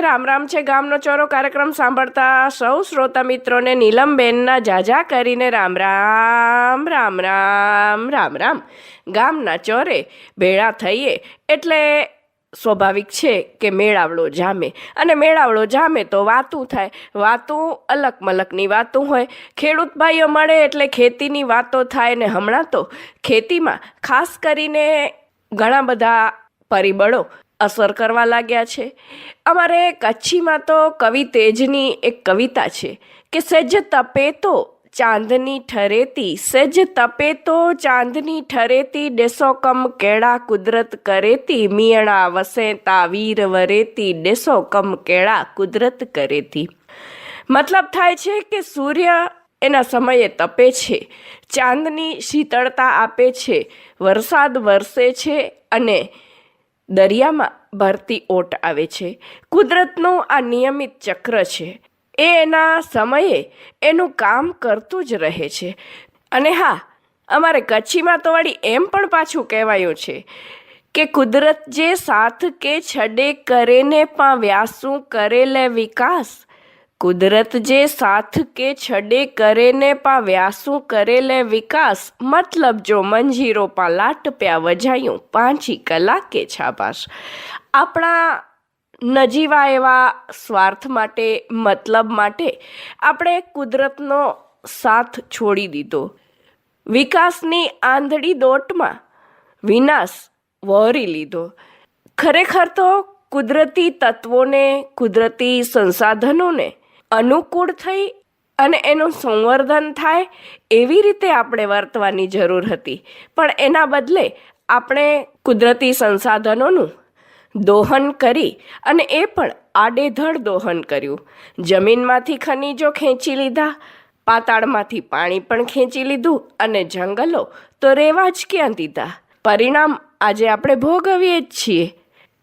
રામ રામ છે ગામનો ચોરો કાર્યક્રમ સાંભળતા સૌ શ્રોતા મિત્રોને નીલમબેનના જાજા કરીને રામ રામ રામ રામ રામ રામ ગામના ચોરે ભેળા થઈએ એટલે સ્વાભાવિક છે કે મેળાવડો જામે. અને મેળાવડો જામે તો વાતું થાય. વાતું અલગ મલકની વાતું હોય. ખેડૂત ભાઈઓ મળે એટલે ખેતીની વાતો થાય ને હમણાં તો ખેતીમાં ખાસ કરીને ઘણા બધા પરિબળો અસર કરવા લાગ્યા છે. અમારે કચ્છીમાં તો કવિ તેજની એક કવિતા છે કે સેજ તપે તો ચાંદની ઠરેતી સજ તપે તો ચાંદની ઠરેતી, ડેસો કમ કેળા કુદરત કરેતી, મિયણા વસેતા વીર વરેતી, ડેસો કમ કેળા કુદરત કરેતી. મતલબ થાય છે કે સૂર્ય એના સમયે તપે છે, ચાંદની શીતળતા આપે છે, વરસાદ વરસે છે અને દરિયામાં ભરતી ઓટ આવે છે. કુદરતનું આ નિયમિત ચક્ર છે. એ એના સમયે એનું કામ કરતું જ રહે છે. અને હા, અમારે કચ્છીમાં તો વળી એમ પણ પાછું કહેવાયું છે કે કુદરત જે સાથ કે છડે કરેને પણ વ્યાસું કરેલે વિકાસ કુદરત જે સાથ કે છડે કરે ને પા વ્યાસું કરેલે વિકાસ, મતલબ જો મંજીરો પા લાટ પ્યા વજાયું, પાંચી કલાકે છાપાશ. આપણા નજીવા એવા સ્વાર્થ માટે, મતલબ માટે આપણે કુદરતનો સાથ છોડી દીધો. વિકાસની આંધળી દોટમાં વિનાશ વહોરી લીધો. ખરેખર તો કુદરતી તત્વોને, કુદરતી સંસાધનોને અનુકૂળ થઈ અને એનું સંવર્ધન થાય એવી રીતે આપણે વર્તવાની જરૂર હતી. પણ એના બદલે આપણે કુદરતી સંસાધનોનું દોહન કરી અને એ પણ આડેધડ દોહન કર્યું. જમીનમાંથી ખનિજો ખેંચી લીધા, પાતાળમાંથી પાણી પણ ખેંચી લીધું અને જંગલો તો રહેવા જ ક્યાં દીધા. પરિણામ આજે આપણે ભોગવીએ જ છીએ.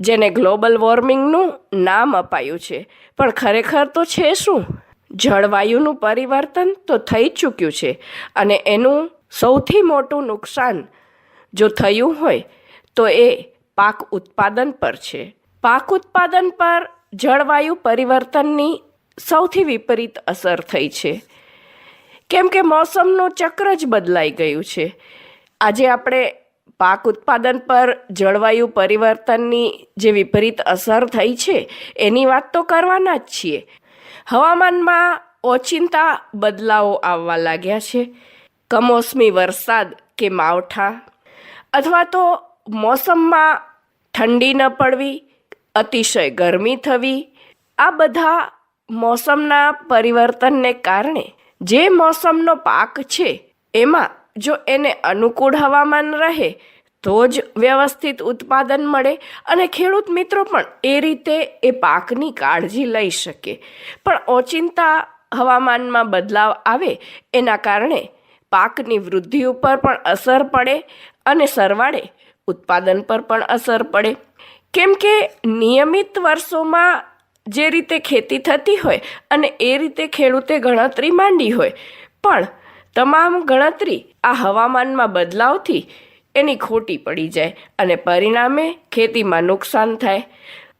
જેને ગ્લોબલ વોર્મિંગનું નામ અપાયું છે. પણ ખરેખર તો છે શું? જળવાયુનું પરિવર્તન તો થઈ ચૂક્યું છે અને એનું સૌથી મોટું નુકસાન જો થયું હોય તો એ પાક ઉત્પાદન પર છે. પાક ઉત્પાદન પર જળવાયુ પરિવર્તનની સૌથી વિપરીત અસર થઈ છે. કેમ કે મોસમનું ચક્ર જ બદલાઈ ગયું છે. આજે આપણે પાક ઉત્પાદન પર જળવાયુ પરિવર્તનની જે વિપરીત અસર થઈ છે, એની વાત તો કરવાના જ છીએ. હવામાનમાં ઓચિંતા બદલાવો આવવા લાગ્યા છે. કમોસમી વરસાદ કે માવઠા અથવા તો મોસમમાં ઠંડી ન પડવી, અતિશય ગરમી થવી, આ બધા મોસમના પરિવર્તનને કારણે જે મોસમનો પાક છે, એમાં જો એને અનુકૂળ હવામાન રહે, તો જ વ્યવસ્થિત ઉત્પાદન મળે અને ખેડૂત મિત્રો પણ એ રીતે એ પાકની કાળજી લઈ શકે. પણ ઓચિંતા હવામાનમાં બદલાવ આવે, એના કારણે પાકની વૃદ્ધિ ઉપર પણ અસર પડે અને સરવાળે ઉત્પાદન પર પણ અસર પડે. કેમ કે નિયમિત વર્ષોમાં જે રીતે ખેતી થતી હોય અને એ રીતે ખેડૂતે ગણતરી માંડી હોય, પણ તમામ ગણતરી આ હવામાનમાં બદલાવથી એની ખોટી પડી જાય અને પરિણામે ખેતીમાં નુકસાન થાય.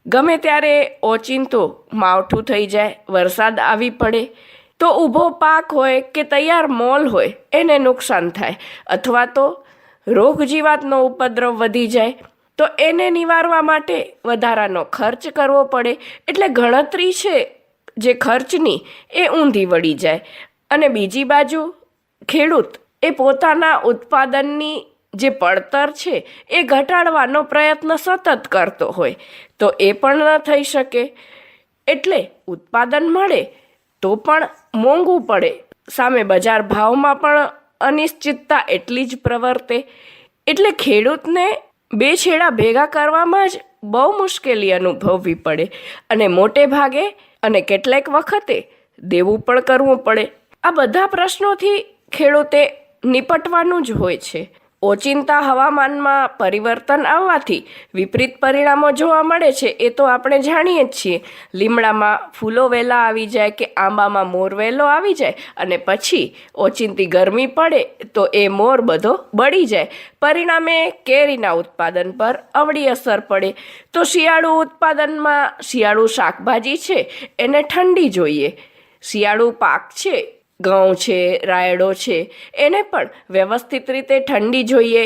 ગમે ત્યારે ઓચિંતો માવઠું થઈ જાય, વરસાદ આવી પડે, તો ઊભો પાક હોય કે તૈયાર મોલ હોય, એને નુકસાન થાય. અથવા તો રોગ જીવાતનો ઉપદ્રવ વધી જાય, તો એને નિવારવા માટે વધારાનો ખર્ચ કરવો પડે. એટલે ગણતરી છે જે ખર્ચની એ ઊંધી વળી જાય. અને બીજી બાજુ ખેડૂત એ પોતાના ઉત્પાદનની જે પડતર છે એ ઘટાડવાનો પ્રયત્ન સતત કરતો હોય. તો એ પણ ન થઈ શકે. એટલે ઉત્પાદન મળે તો પણ મોંઘું પડે. સામે બજાર ભાવમાં પણ અનિશ્ચિતતા એટલી જ પ્રવર્તે. એટલે ખેડૂતને બે છેડા ભેગા કરવામાં જ બહુ મુશ્કેલી અનુભવવી પડે અને મોટે ભાગે અને કેટલેક વખતે દેવું પણ કરવું પડે. આ બધા પ્રશ્નોથી ખેડૂતે નિપટવાનું જ હોય છે. ઓચિંતા હવામાનમાં પરિવર્તન આવવાથી વિપરીત પરિણામો જોવા મળે છે એ તો આપણે જાણીએ જ છીએ. લીમડામાં ફૂલો વહેલા આવી જાય કે આંબામાં મોર વહેલો આવી જાય અને પછી ઓચિંતી ગરમી પડે તો એ મોર બધો બળી જાય. પરિણામે કેરીના ઉત્પાદન પર અવળી અસર પડે. તો શિયાળુ ઉત્પાદનમાં શિયાળુ શાકભાજી છે એને ઠંડી જોઈએ. શિયાળુ પાક છે ઘઉં છે, રાયડો છે, એને પણ વ્યવસ્થિત રીતે ઠંડી જોઈએ.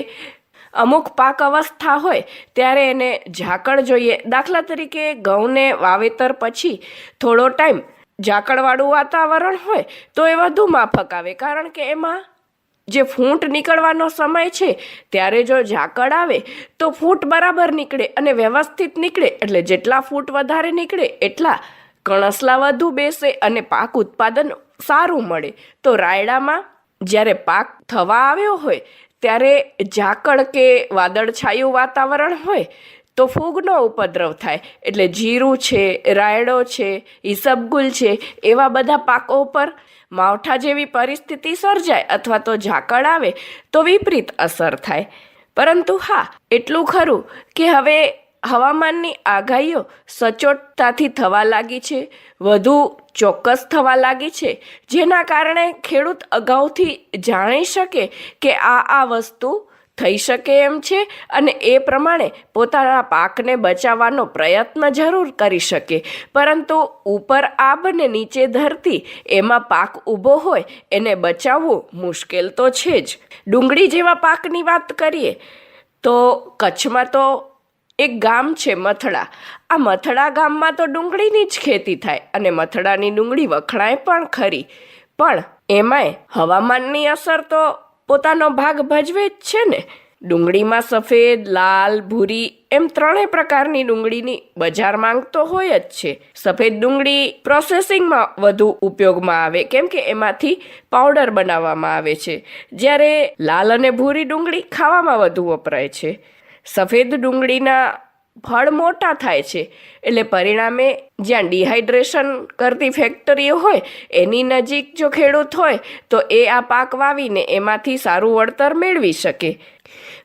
અમુક પાક અવસ્થા હોય ત્યારે એને ઝાકળ જોઈએ. દાખલા તરીકે ઘઉંને વાવેતર પછી થોડો ટાઈમ ઝાકળવાળું વાતાવરણ હોય તો એ વધુ માફક આવે. કારણ કે એમાં જે ફૂંટ નીકળવાનો સમય છે, ત્યારે જો ઝાકળ આવે તો ફૂટ બરાબર નીકળે અને વ્યવસ્થિત નીકળે. એટલે જેટલા ફૂટ વધારે નીકળે એટલા કણસલા વધુ બેસે અને પાક ઉત્પાદન સારું મળે. તો રાયડામાં જ્યારે પાક થવા આવ્યો હોય, ત્યારે ઝાકળ કે વાદળછાયું વાતાવરણ હોય, તો ફૂગનો ઉપદ્રવ થાય. એટલે જીરું છે, રાયડો છે ઈસબગુલ છે, એવા બધા પાકો ઉપર માવઠા જેવી પરિસ્થિતિ સર્જાય અથવા તો ઝાકળ આવે, તો વિપરીત અસર થાય. પરંતુ હા, એટલું ખરું કે હવે હવામાનની આગાહીઓ સચોટતાથી થવા લાગી છે, વધુ ચોક્કસ થવા લાગી છે, જેના કારણે ખેડૂત અગાઉથી જાણી શકે કે આ આ વસ્તુ થઈ શકે એમ છે અને એ પ્રમાણે પોતાના પાકને બચાવવાનો પ્રયત્ન જરૂર કરી શકે. પરંતુ ઉપર આબ ને નીચે ધરતી એમાં પાક ઊભો હોય, એને બચાવવું મુશ્કેલ તો છે જ. ડુંગળી જેવા પાકની વાત કરીએ, તો કચ્છમાં તો એક ગામ છે મથડા આ મથડા ગામમાં તો ડુંગળીની જ ખેતી થાય અને મથડાની ડુંગળી વખણાય પણ ખરી. પણ એમાંય હવામાનની અસર તો પોતાનો ભાગ ભજવે જ છે ને. ડુંગળીમાં સફેદ, લાલ, ભૂરી એમ ત્રણેય પ્રકારની ડુંગળીની બજાર માંગ તો હોય જ છે. સફેદ ડુંગળી પ્રોસેસિંગમાં વધુ ઉપયોગમાં આવે, કેમ કે એમાંથી પાવડર બનાવવામાં આવે છે. જ્યારે લાલ અને ભૂરી ડુંગળી ખાવામાં વધુ વપરાય છે. સફેદ ડુંગળીના ફળ મોટા થાય છે, એટલે પરિણામે જ્યાં ડિહાઈડ્રેશન કરતી ફેક્ટરીઓ હોય, એની નજીક જો ખેડૂત હોય, તો એ આ પાક વાવીને એમાંથી સારું વળતર મેળવી શકે.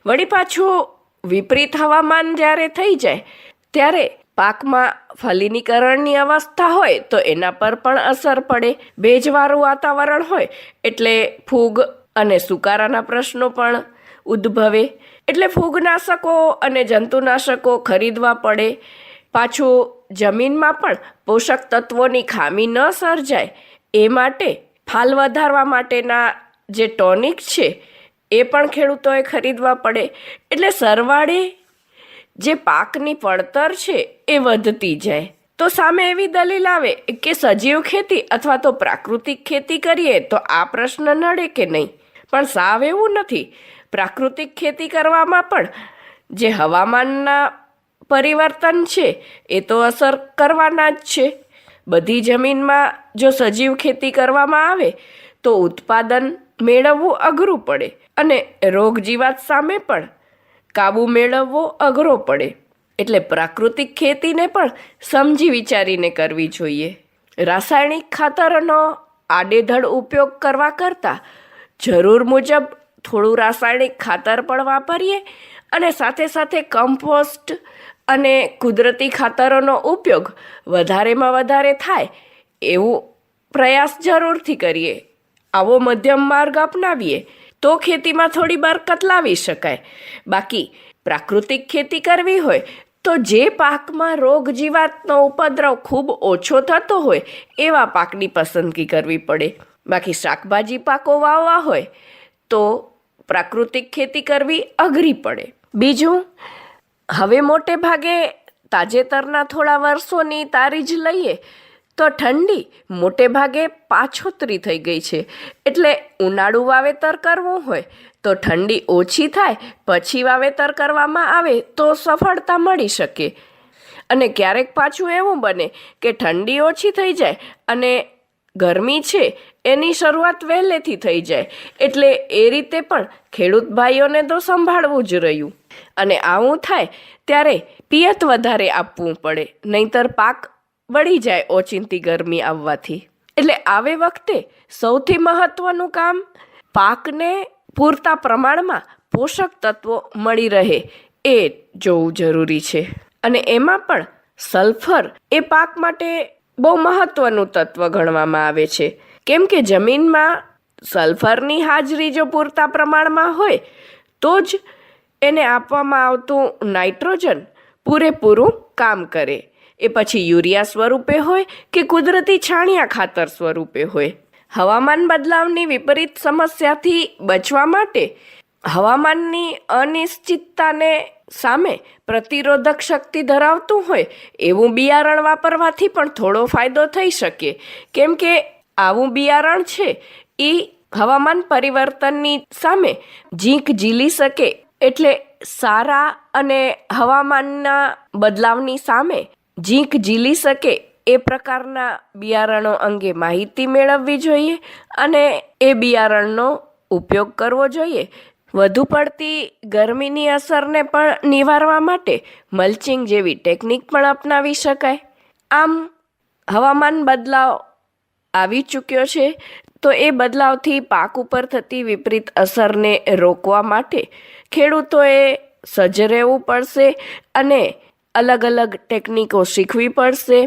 વળી પાછું વિપરીત હવામાન જ્યારે થઈ જાય, ત્યારે પાકમાં ફલિનીકરણની અવસ્થા હોય, તો એના પર પણ અસર પડે. ભેજવાળું વાતાવરણ હોય, એટલે ફૂગ અને સુકારાના પ્રશ્નો પણ ઉદ્ભવે. એટલે ફૂગનાશકો અને જંતુનાશકો ખરીદવા પડે. પાછું જમીનમાં પણ પોષક તત્વોની ખામી ન સર્જાય, એ માટે ફાલ વધારવા માટેના જે ટોનિક છે, એ પણ ખેડૂતોએ ખરીદવા પડે. એટલે સરવાળે જે પાકની પડતર છે, એ વધતી જાય. તો સામે એવી દલીલ આવે કે સજીવ ખેતી અથવા તો પ્રાકૃતિક ખેતી કરીએ તો આ પ્રશ્ન નડે કે નહીં? પણ સાવ એવું નથી. પ્રાકૃતિક ખેતી કરવામાં પણ જે હવામાનના પરિવર્તન છે, એ તો અસર કરવાના જ છે. બધી જમીનમાં જો સજીવ ખેતી કરવામાં આવે, તો ઉત્પાદન મેળવવું અઘરું પડે અને રોગ જીવાત સામે પણ કાબૂ મેળવવો અઘરો પડે. એટલે પ્રાકૃતિક ખેતીને પણ સમજી વિચારીને કરવી જોઈએ. રાસાયણિક ખાતરનો આડેધડ ઉપયોગ કરવા કરતાં જરૂર મુજબ થોડું રાસાયણિક ખાતર પણ વાપરીએ અને સાથે સાથે કમ્પોસ્ટ અને કુદરતી ખાતરોનો ઉપયોગ વધારેમાં વધારે થાય એવું પ્રયાસ જરૂરથી કરીએ. આવો મધ્યમ માર્ગ અપનાવીએ તો ખેતીમાં થોડી બરકત લાવી શકાય. બાકી પ્રાકૃતિક ખેતી કરવી હોય તો જે પાકમાં રોગ જીવાતનો ઉપદ્રવ ખૂબ ઓછો થતો હોય એવા પાકની પસંદગી કરવી પડે. બાકી શાકભાજી પાકો વાવવા હોય તો પ્રાકૃતિક ખેતી કરવી અઘરી પડે. બીજું, હવે મોટે ભાગે તાજેતરના થોડા વર્ષોની તારી જ લઈએ તો ઠંડી મોટે ભાગે પાછોતરી થઈ ગઈ છે. એટલે ઉનાળું વાવેતર કરવું હોય તો ઠંડી ઓછી થાય, પછી વાવેતર કરવામાં આવે તો સફળતા મળી શકે. અને ક્યારેક પાછું એવું બને કે ઠંડી ઓછી થઈ જાય અને ગરમી છે એની શરૂઆત વહેલેથી થઈ જાય. એટલે એ રીતે પણ ખેડૂત ભાઈઓને તો સંભાળવું જ રહ્યું. અને આવું થાય ત્યારે પિયત વધારે આપવું પડે. નહીતર પાક બળી જાય ઓચિંતી ગરમી આવવાથી. એટલે આવે વખતે સૌથી મહત્વનું કામ પાકને પૂરતા પ્રમાણમાં પોષક તત્વો મળી રહે એ જોવું જરૂરી છે. અને એમાં પણ સલ્ફર એ પાક માટે બહુ મહત્વનું તત્વ ગણવામાં આવે છે. કેમ કે જમીનમાં સલ્ફરની હાજરી જો પૂરતા પ્રમાણમાં હોય, તો જ એને આપવામાં આવતું નાઇટ્રોજન પૂરેપૂરું કામ કરે. એ પછી યુરિયા સ્વરૂપે હોય કે કુદરતી છાણિયા ખાતર સ્વરૂપે હોય. હવામાન બદલાવની વિપરીત સમસ્યાથી બચવા માટે હવામાનની અનિશ્ચિતતાને સામે પ્રતિરોધક શક્તિ ધરાવતું હોય, એવું બિયારણ વાપરવાથી પણ થોડો ફાયદો થઈ શકે. કેમ કે આવું બિયારણ છે, એ હવામાન પરિવર્તનની સામે ઝીંક ઝીલી શકે એટલે સારા અને હવામાનના બદલાવની સામે ઝીંક ઝીલી શકે એ પ્રકારના બિયારણો અંગે માહિતી મેળવવી જોઈએ અને એ બિયારણનો ઉપયોગ કરવો જોઈએ. વધુ પડતી ગરમીની અસરને પણ નિવારવા માટે મલ્ચિંગ જેવી ટેકનિક પણ અપનાવી શકાય. આમ, હવામાન બદલાવ આવી ચૂક્યો છે, તો એ બદલાવથી પાક ઉપર થતી વિપરીત અસરને રોકવા માટે ખેડૂતોએ સજ્જ રહેવું પડશે અને અલગ અલગ ટેકનિકો શીખવી પડશે.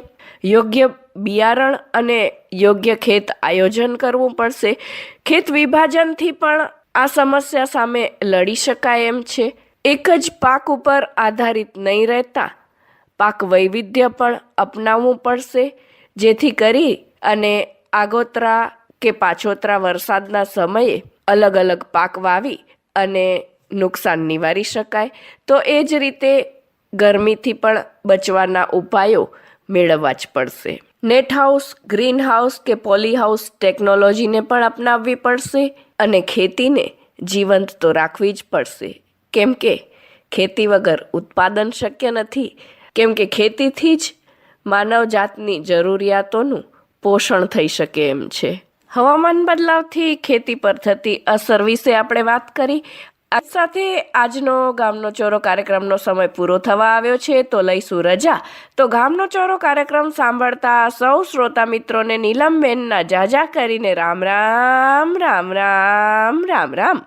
યોગ્ય બિયારણ અને યોગ્ય ખેત આયોજન કરવું પડશે. ખેત વિભાજનથી પણ આ સમસ્યા સામે લડી શકાય એમ છે. એક જ પાક ઉપર આધારિત નહીં રહેતા, પાક વૈવિધ્ય પણ અપનાવવું પડશે. જેથી કરી અને આગોતરા કે પાછોતરા વરસાદના સમયે અલગ અલગ પાક વાવી અને નુકસાન નિવારી શકાય, તો એ જ રીતે ગરમીથી પણ બચવાના ઉપાયો મેળવવા જ પડશે. નેટ હાઉસ, ગ્રીન હાઉસ કે પોલી હાઉસ ટેકનોલોજીને પણ અપનાવવી પડશે અને ખેતીને જીવંત તો રાખવી જ પડશે. કેમ કે ખેતી વગર ઉત્પાદન શક્ય નથી, કેમ કે ખેતીથી જ માનવ જાતની જરૂરિયાતોનું પોષણ થઈ શકે એમ છે. હવામાન બદલાવથી ખેતી પર થતી અસર વિશે આપણે વાત કરી. આ સાથે આજનો ગામનો ચોરો કાર્યક્રમનો સમય પૂરો થવા આવ્યો છે, તો લઈશું રજા. તો ગામનો ચોરો કાર્યક્રમ સાંભળતા સૌ શ્રોતા મિત્રોને નીલમબેનના જાજા કરીને રામ રામ રામ રામ રામ રામ.